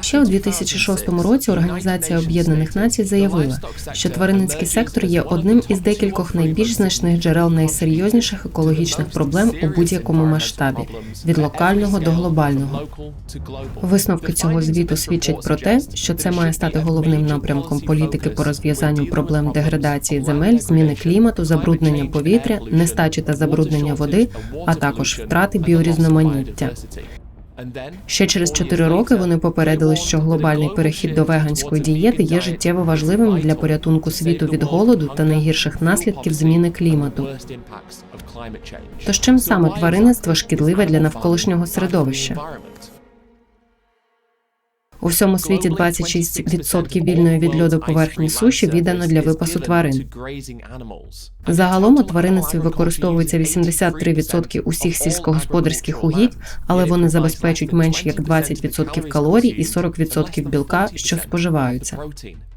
Ще у 2006 році Організація Об'єднаних Націй заявила, що тваринницький сектор є одним із декількох найбільш значних джерел найсерйозніших екологічних проблем у будь-якому масштабі від локального до глобального. Висновки цього звіту свідчать про те, що це має стати головним напрямком політики по розв'язанню проблем деградації земель, зміни клімату, забруднення повітря, нестачі та забруднення води, а також втрати біорізноманіття. Ще через 4 роки вони попередили, що глобальний перехід до веганської дієти є життєво важливим для порятунку світу від голоду та найгірших наслідків зміни клімату. Тож чим саме тваринництво шкідливе для навколишнього середовища? У всьому світі 26% вільної від льоду поверхні суші віддано для випасу тварин. Загалом у тваринництві використовується 83% усіх сільськогосподарських угідь, але вони забезпечують менш як 20% калорій і 40% білка, що споживаються.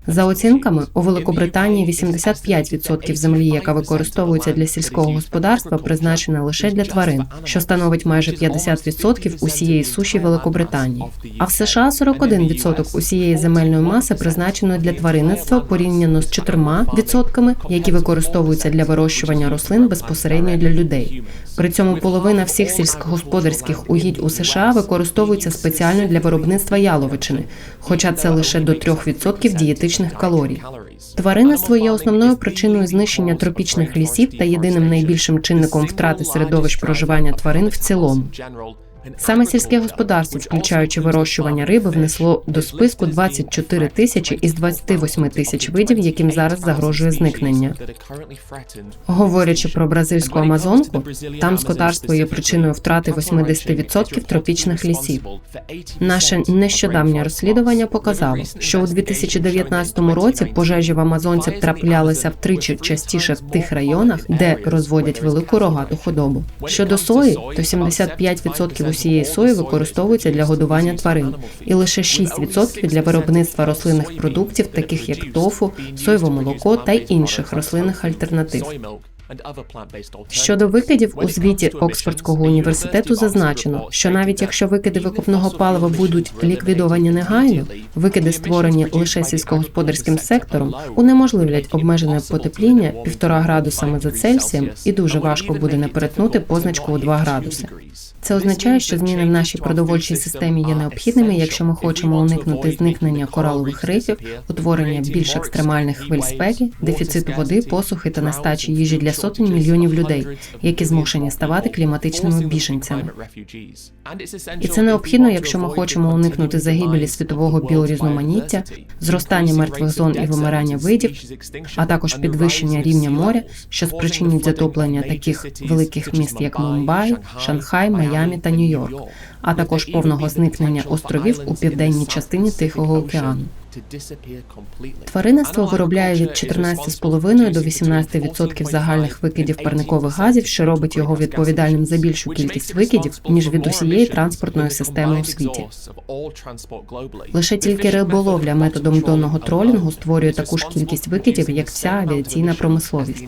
За оцінками, у Великобританії 85% землі, яка використовується для сільського господарства, призначена лише для тварин, що становить майже 50% усієї суші Великобританії. А в США 41% усієї земельної маси призначено для тваринництва порівняно з 4%, які використовуються для вирощування рослин безпосередньо для людей. При цьому половина всіх сільськогосподарських угідь у США використовується спеціально для виробництва яловичини, хоча це лише до 3% дієтичних калорій. Тваринництво є основною причиною знищення тропічних лісів та єдиним найбільшим чинником втрати середовищ проживання тварин в цілому. Саме сільське господарство, включаючи вирощування риби, внесло до списку 24 тисячі із 28 тисяч видів, яким зараз загрожує зникнення. Говорячи про бразильську амазонку, там скотарство є причиною втрати 80% тропічних лісів. Наше нещодавнє розслідування показало, що у 2019 році пожежі в Амазонці траплялися втричі частіше в тих районах, де розводять велику рогату худобу. Щодо сої, то 75% усієї сої використовується для годування тварин, і лише 6% для виробництва рослинних продуктів, таких як тофу, соєве молоко та інших рослинних альтернатив. Щодо викидів у звіті Оксфордського університету зазначено, що навіть якщо викиди викопного палива будуть ліквідовані негайно, викиди, створені лише сільськогосподарським сектором, унеможливлять обмежене потепління півтора градусами за Цельсієм, і дуже важко буде не перетнути позначку у 2 градуси. Це означає, що зміни в нашій продовольчій системі є необхідними, якщо ми хочемо уникнути зникнення коралових рифів, утворення більш екстремальних хвиль спеки, дефіциту води, посухи та нестачі їжі для сотень мільйонів людей, які змушені ставати кліматичними біженцями. І це необхідно, якщо ми хочемо уникнути загибелі світового біорізноманіття, зростання мертвих зон і вимирання видів, а також підвищення рівня моря, що спричинить затоплення таких великих міст, як Мумбай, Шанхай, Майамі та Нью-Йорк, а також повного зникнення островів у південній частині Тихого океану. Тваринництво виробляє від 14,5 до 18% загальних викидів парникових газів, що робить його відповідальним за більшу кількість викидів ніж від усієї транспортної системи у світі. Лише тільки риболовля методом донного тролінгу створює таку ж кількість викидів, як вся авіаційна промисловість.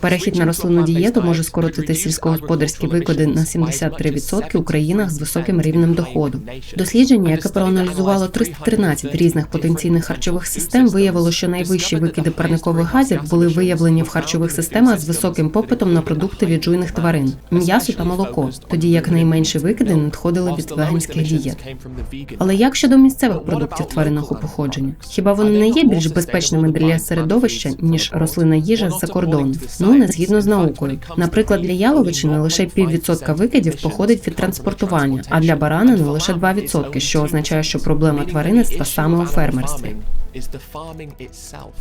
Перехід на рослинну дієту може скоротити сільськогосподарські викиди на 73% у країнах з високим рівнем доходу. Дослідження, яке проаналізувало 313 різних потенційних харчових систем, виявило, що найвищі викиди парникових газів були виявлені в харчових системах з високим попитом на продукти від жуйних тварин, м'ясо та молоко, тоді як найменші викиди надходили від веганських дієт. Але як щодо місцевих продуктів тваринного походження? Хіба вони не є більш безпечними для середовища ніж рослинна їжа з-за кордону? Ну не згідно з наукою. Наприклад, для яловичини лише піввідсотка викидів походить від транспортування, а для баранини лише 2%, що означає, що проблема тваринництва саме у фермерстві.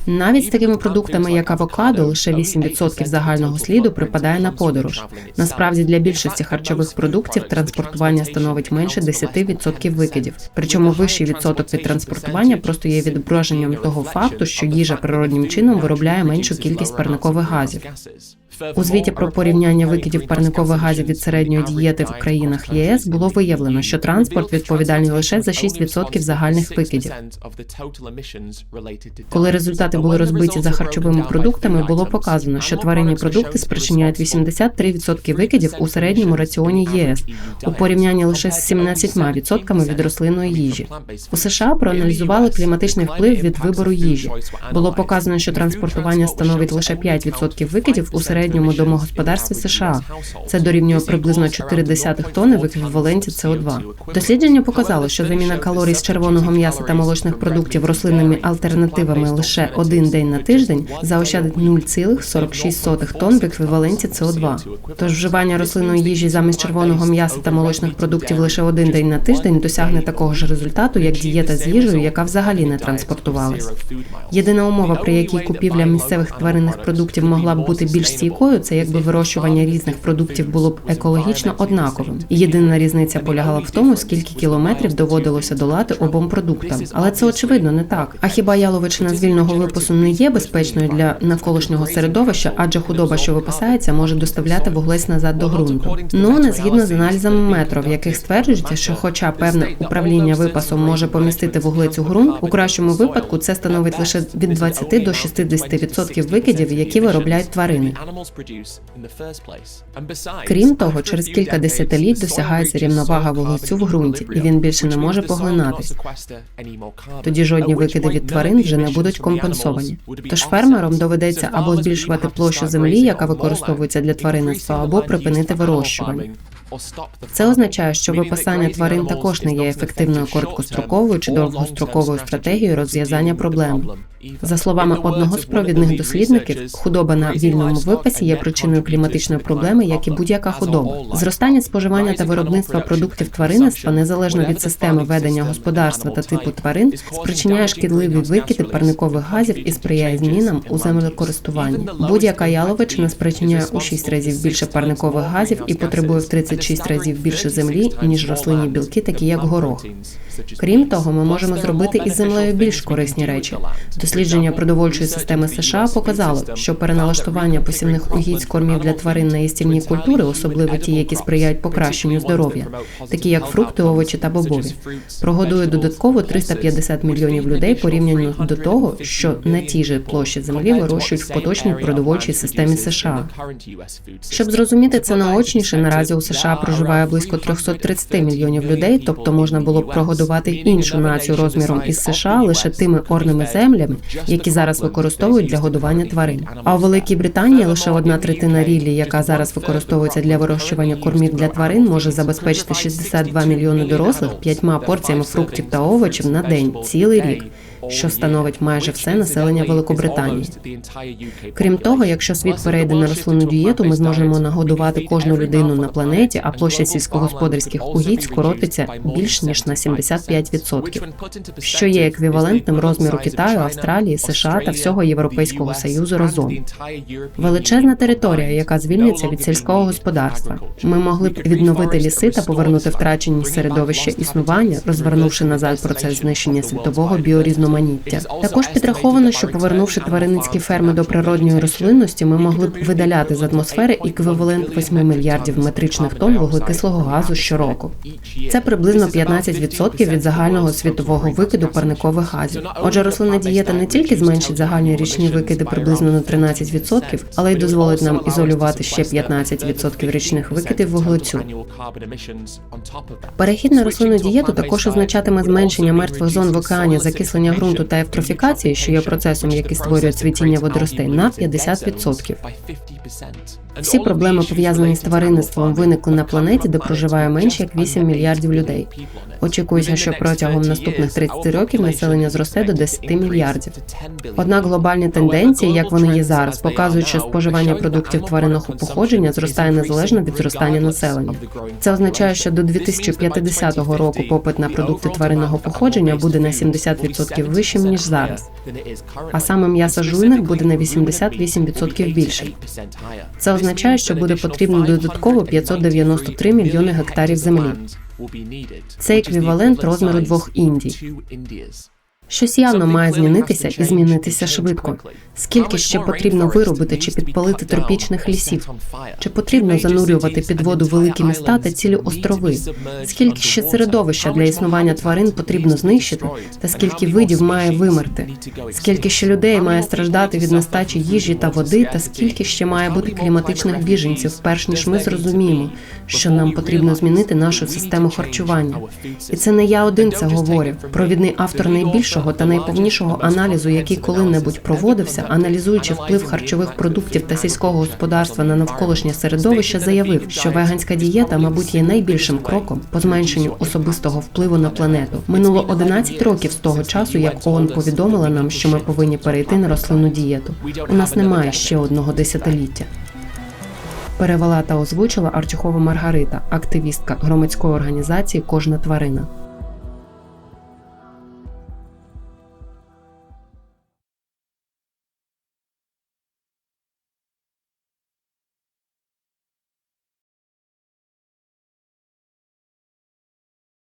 Навіть з такими продуктами, як авокадо, лише 8% загального сліду припадає на подорож. Насправді для більшості харчових продуктів транспортування становить менше 10% викидів. Причому вищий відсоток від транспортування просто є відображенням того факту, що їжа природнім чином виробляє меншу кількість парникових газів. У звіті про порівняння викидів парникових газів від середньої дієти в країнах ЄС було виявлено, що транспорт відповідальний лише за 6% загальних викидів. Коли результати були розбиті за харчовими продуктами, було показано, що тваринні продукти спричиняють 83% викидів у середньому раціоні ЄС у порівнянні лише з 17% від рослинної їжі. У США проаналізували кліматичний вплив від вибору їжі. Було показано, що транспортування становить лише 5% викидів у середньому домогосподарстві США. Це дорівнює приблизно 0,4 тонни в еквіваленті СО2. Дослідження показало, що заміна калорій з червоного м'яса та молочних продуктів рослинними альтернативами лише один день на тиждень заощадить 0,46 тонн в еквіваленті СО2. Тож вживання рослинної їжі замість червоного м'яса та молочних продуктів лише один день на тиждень досягне такого ж результату, як дієта з їжею, яка взагалі не транспортувалась. Єдина умова, при якій купівля місцевих тваринних продуктів могла б бути більш стійкою, це якби вирощування різних продуктів було б екологічно однаковим. Єдина різниця полягала б в тому, скільки кілометрів доводилося долати обом продуктам. Але це очевидно не так. А хіба яловичина з вільного випасу не є безпечною для навколишнього середовища, адже худоба, що випасається, може доставляти вуглець назад до ґрунту. Ну не згідно з аналізами метро, в яких стверджується, що, хоча певне управління випасом може помістити вуглець у ґрунт, у кращому випадку це становить лише від 20 до 60% викидів, які виробляють тварини. Крім того, через кілька десятиліть досягається рівновага вуглецю в ґрунті, і він більше не може поглинатись. Тоді жодні викиди від тварин вже не будуть компенсовані. Тож фермерам доведеться або збільшувати площу землі, яка використовується для тваринництва, або припинити вирощування. Це означає, що випасання тварин також не є ефективною короткостроковою чи довгостроковою стратегією розв'язання проблеми. За словами одного з провідних дослідників, худоба на вільному випасі є причиною кліматичної проблеми, як і будь-яка худоба. Зростання споживання та виробництва продуктів тваринництва незалежно від системи ведення господарства та типу тварин, спричиняє шкідливі викиди парникових газів і сприяє змінам у землекористуванні. Будь-яка яловичина спричиняє у 6 разів більше парникових газів і потребує в 36 разів більше землі ніж рослинні білки, такі як горох. Крім того, ми можемо зробити із землею більш корисні речі. Дослідження продовольчої системи США показало, що переналаштування посівних угідь кормів для тварин на їстівні культури, особливо ті, які сприяють покращенню здоров'я, такі як фрукти, овочі та бобові, прогодує додатково 350 мільйонів людей порівняно до того, що на тій же площі землі вирощують в поточній продовольчій системі США. Щоб зрозуміти це наочніше, наразі у США проживає близько 330 мільйонів людей, тобто можна було б прогодувати іншу націю розміром із США лише тими орними землями, які зараз використовують для годування тварин. А у Великій Британії лише одна третина ріллі, яка зараз використовується для вирощування кормів для тварин, може забезпечити 62 мільйони дорослих п'ятьма порціями фруктів та овочів на день цілий рік що становить майже все населення Великобританії. Крім того, якщо світ перейде на рослинну дієту, ми зможемо нагодувати кожну людину на планеті, а площа сільськогосподарських угідь скоротиться більш ніж на 75%, що є еквівалентним розміру Китаю, Австралії, США та всього Європейського союзу разом. Величезна територія, яка звільниться від сільського господарства. Ми могли б відновити ліси та повернути втрачені середовища існування, розвернувши назад процес знищення світового біорізноманіття різноманіття. Також підраховано, що повернувши тваринницькі ферми до природньої рослинності, ми могли б видаляти з атмосфери еквівалент 8 мільярдів метричних тонн вуглекислого газу щороку. Це приблизно 15% від загального світового викиду парникових газів. Отже, рослинна дієта не тільки зменшить загальні річні викиди приблизно на 13%, але й дозволить нам ізолювати ще 15% річних викидів вуглецю. Перехід на рослинну дієту також означатиме зменшення мертвих зон в океані, закислення ґрунту та евтрофікації, що є процесом, який створює цвітіння водоростей, на 50%. Всі проблеми пов'язані з тваринництвом виникли на планеті, де проживає менше як 8 мільярдів людей. Очікується, що протягом наступних 30 років населення зросте до 10 мільярдів. Однак глобальні тенденції, як вони є зараз, показують, що споживання продуктів тваринного походження зростає незалежно від зростання населення. Це означає, що до 2050 року попит на продукти тваринного походження буде на 70% вищим ніж зараз. А саме м'ясо жуйних буде на 88% більше. Це означає, що буде потрібно додатково 593 мільйони гектарів землі. Це еквівалент розміру двох Індій. Щось явно має змінитися і змінитися швидко. Скільки ще потрібно виробити чи підпалити тропічних лісів? Чи потрібно занурювати під воду великі міста та цілі острови? Скільки ще середовища для існування тварин потрібно знищити, та скільки видів має вимерти? Скільки ще людей має страждати від нестачі їжі та води, та скільки ще має бути кліматичних біженців, перш ніж ми зрозуміємо, що нам потрібно змінити нашу систему харчування? І це не я один це говорю. Провідний автор найбільшого та найповнішого аналізу, який коли-небудь проводився, аналізуючи вплив харчових продуктів та сільського господарства на навколишнє середовище, заявив, що веганська дієта, мабуть, є найбільшим кроком по зменшенню особистого впливу на планету. Минуло 11 років з того часу, як ООН повідомила нам, що ми повинні перейти на рослинну дієту. У нас немає ще одного десятиліття. Перевела та озвучила Артюхова Маргарита, активістка громадської організації Кожна тварина.